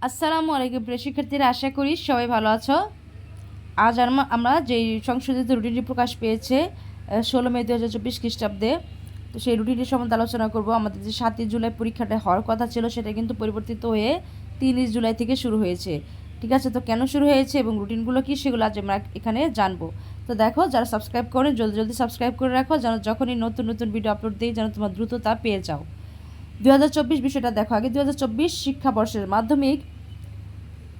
আসসালামু আলাইকুম প্রিয় শিক্ষার্থীরা, আশা করি সবাই ভালো আছো। আজ আম- আমরা যেই সংশোধিত রুটিনটি প্রকাশ পেয়েছে ষোলো মে দু হাজার চব্বিশ খ্রিস্টাব্দে, তো সেই রুটিনটি সম্বন্ধে আলোচনা করব। আমাদের যে সাতই জুলাই পরীক্ষাটা হওয়ার কথা ছিল, সেটা কিন্তু পরিবর্তিত হয়ে তিরিশ জুলাই থেকে শুরু হয়েছে। ঠিক আছে, তো কেন শুরু হয়েছে এবং রুটিনগুলো কী সেগুলো আজ আমরা এখানে জানব। তো দেখো, যারা সাবস্ক্রাইব করেন, জলদি জলদি সাবস্ক্রাইব করে রাখো, যেন যখনই নতুন নতুন ভিডিও আপলোড দিই, যেন তোমার দ্রুত তা পেয়ে যাও। দু হাজার চব্বিশ বিষয়টা দেখো আগে। দু হাজার চব্বিশ শিক্ষাবর্ষের মাধ্যমিক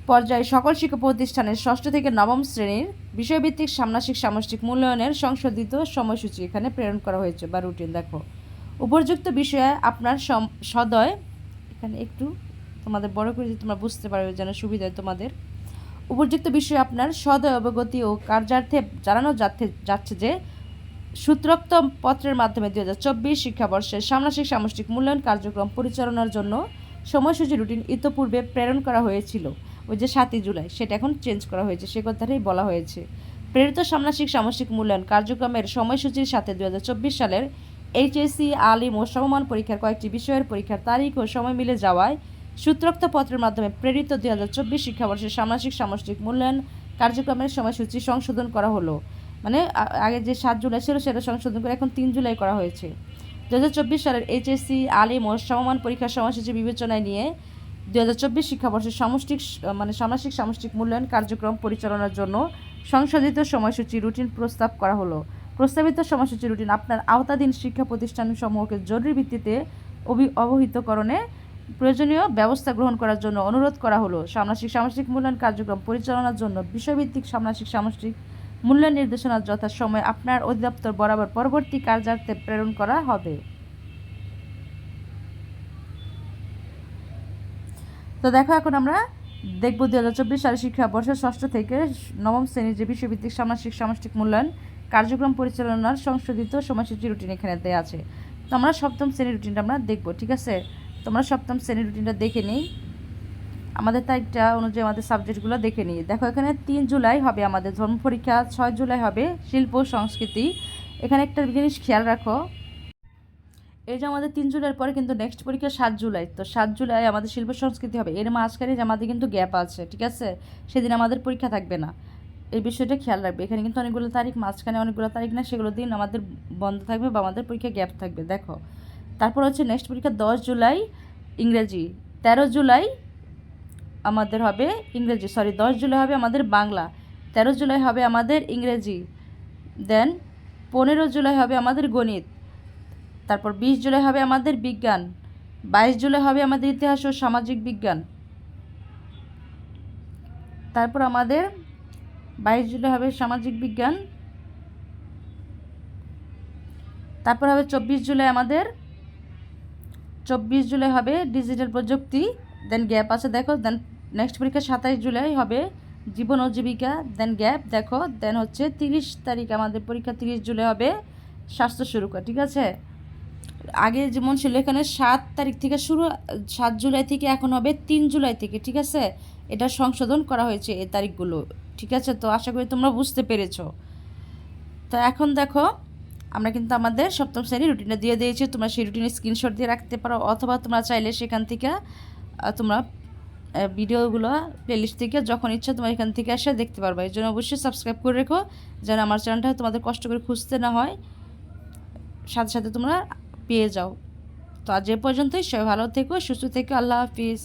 পর্যায়ে সকল শিক্ষা প্রতিষ্ঠানের ষষ্ঠ থেকে নবম শ্রেণির বিষয়ভিত্তিক সামনাসিক সামষ্টিক মূল্যায়নের সংশোধিত সময়সূচি এখানে প্রেরণ করা হয়েছে বা রুটিন দেখো। উপযুক্ত বিষয়ে আপনার সদয়, এখানে একটু তোমাদের বড় করে তোমরা বুঝতে পারবে যেন সুবিধা তোমাদের। উপযুক্ত বিষয়ে আপনার সদয় অবগতি ও কার্যার্থে জানানো যাচ্ছে যে সূত্রোক্ত পত্রের মাধ্যমে দু হাজার চব্বিশ শিক্ষাবর্ষের সামনাসিক সামষ্টিক মূল্যায়ন কার্যক্রম পরিচালনার জন্য সময়সূচি রুটিন ইতোপূর্বে প্রেরণ করা হয়েছিল। ওই যে সাতই জুলাই, সেটা এখন চেঞ্জ করা হয়েছে, সে কথাটাই বলা হয়েছে। প্রেরিত সামনাসিক সামষ্টিক মূল্যায়ন কার্যক্রমের সময়সূচির সাথে দু সালের এইচএসসি, আলিম ও সমমান পরীক্ষার কয়েকটি বিষয়ের পরীক্ষার তারিখ ও সময় মিলে যাওয়ায় সূত্রোক্ত পত্রের মাধ্যমে প্রেরিত দুই হাজার চব্বিশ শিক্ষাবর্ষের সামাজিক সামষ্টিক মূল্যায়ন কার্যক্রমের সময়সূচি সংশোধন করা হলো। মানে আগে যে সাত জুলাই ছিল সেটা সংশোধন করে এখন তিন জুলাই করা হয়েছে। দু হাজার চব্বিশ সালের এইচএসসি, আলিম ও সমমান পরীক্ষার সময়সূচি বিবেচনায় নিয়ে দু হাজার চব্বিশ শিক্ষাবর্ষের সামষ্টিক মানে সামাজিক সামষ্টিক মূল্যায়ন কার্যক্রম পরিচালনার জন্য সংশোধিত সময়সূচি রুটিন প্রস্তাব করা হলো। প্রস্তাবিত সময়সূচি রুটিন আপনার আওতাধীন শিক্ষা প্রতিষ্ঠানসমূহকে জরুরি ভিত্তিতে অবি- অবহিতকরণে প্রয়োজনীয় ব্যবস্থা গ্রহণ করার জন্য অনুরোধ করা হলো। সামনাসিক সামষ্টিক মূল্যায়ন কার্যক্রম পরিচালনার জন্য বিষয়ভিত্তিক সামনাসিক সামষ্টিক মূল্যায়ন নির্দেশনা যথাসময়ে আপনার অধিদপ্তর বরাবর পরবর্তী কার্যার্থে প্রেরণ করা হবে। তো দেখো, এখন আমরা দেখব দু হাজার চব্বিশ সালে শিক্ষাবর্ষের ষষ্ঠ থেকে নবম শ্রেণির যে বিষয়ভিত্তিক সামাজিক সামষ্টিক মূল্যায়ন কার্যক্রম পরিচালনার সংশোধিত সময়সূচি রুটিন এখানে দেওয়া আছে। তো আমরা সপ্তম শ্রেণির রুটিনটা আমরা দেখব, ঠিক আছে? তোমরা সপ্তম শ্রেণির রুটিনটা দেখে নিই। আমাদের তারিখটা অনুযায়ী আমাদের সাবজেক্টগুলো দেখে নিই। দেখো, এখানে তিন জুলাই হবে আমাদের ধর্ম পরীক্ষা, ছয় জুলাই হবে শিল্প সংস্কৃতি। এখানে একটা জিনিস খেয়াল রাখো, এই যে আমাদের তিন জুলাইয়ের পরে কিন্তু নেক্সট পরীক্ষা সাত জুলাই। তো সাত জুলাই আমাদের শিল্প সংস্কৃতি হবে। এর মাঝখানে যে আমাদের কিন্তু গ্যাপ আছে, ঠিক আছে? সেদিন আমাদের পরীক্ষা থাকবে না। এই বিষয়টা খেয়াল রাখবে। এখানে কিন্তু অনেকগুলো তারিখ, মাঝখানে অনেকগুলো তারিখ না, সেগুলো দিন আমাদের বন্ধ থাকবে বা আমাদের পরীক্ষা গ্যাপ থাকবে। দেখো, তারপর হচ্ছে নেক্সট পরীক্ষা দশ জুলাই ইংরেজি, তেরো জুলাই আমাদের হবে ইংরেজি সরি দশ জুলাই হবে আমাদের বাংলা, তেরো জুলাই হবে আমাদের ইংরেজি দেন পনেরো জুলাই হবে আমাদের গণিত, তারপর বিশ জুলাই হবে আমাদের বিজ্ঞান, বাইশ জুলাই হবে আমাদের ইতিহাস ও সামাজিক বিজ্ঞান, তারপর আমাদের বাইশ জুলাই হবে সামাজিক বিজ্ঞান, তারপর হবে চব্বিশ জুলাই আমাদের, চব্বিশ জুলাই হবে ডিজিটাল প্রযুক্তি দেন গ্যাপ আছে, দেখো দেন নেক্সট পরীক্ষা সাতাইশ জুলাই হবে জীবন ও জীবিকা দেন গ্যাপ দেখো দেন হচ্ছে তিরিশ তারিখ, আমাদের পরীক্ষা তিরিশ জুলাই হবে স্বাস্থ্য সুরক্ষা, ঠিক আছে? আগে যেমন ছিল এখানে সাত তারিখ থেকে শুরু, সাত জুলাই থেকে এখন হবে তিন জুলাই থেকে, ঠিক আছে? এটা সংশোধন করা হয়েছে এই তারিখগুলো, ঠিক আছে? তো আশা করি তোমরা বুঝতে পেরেছ। তো এখন দেখো, আমরা কিন্তু আমাদের সপ্তম শ্রেণির রুটিনটা দিয়ে দিয়েছি, তোমরা সেই রুটিনের স্ক্রিনশট দিয়ে রাখতে পারো, অথবা তোমরা চাইলে সেখান থেকে তোমরা ভিডিওগুলো প্লেলিস্ট থেকে যখন ইচ্ছা তোমার এখান থেকে এসে দেখতে পারবে। এই জন্য অবশ্যই সাবস্ক্রাইব করে রেখো, যেন আমার চ্যানেলটা তোমাদের কষ্ট করে খুঁজতে না হয়। সাথে সাথে তোমরা পেয়ে যাও। তো আজ এ পর্যন্তই, সবাই ভালো থেকো, সুস্থ থেকো, আল্লাহ হাফিজ।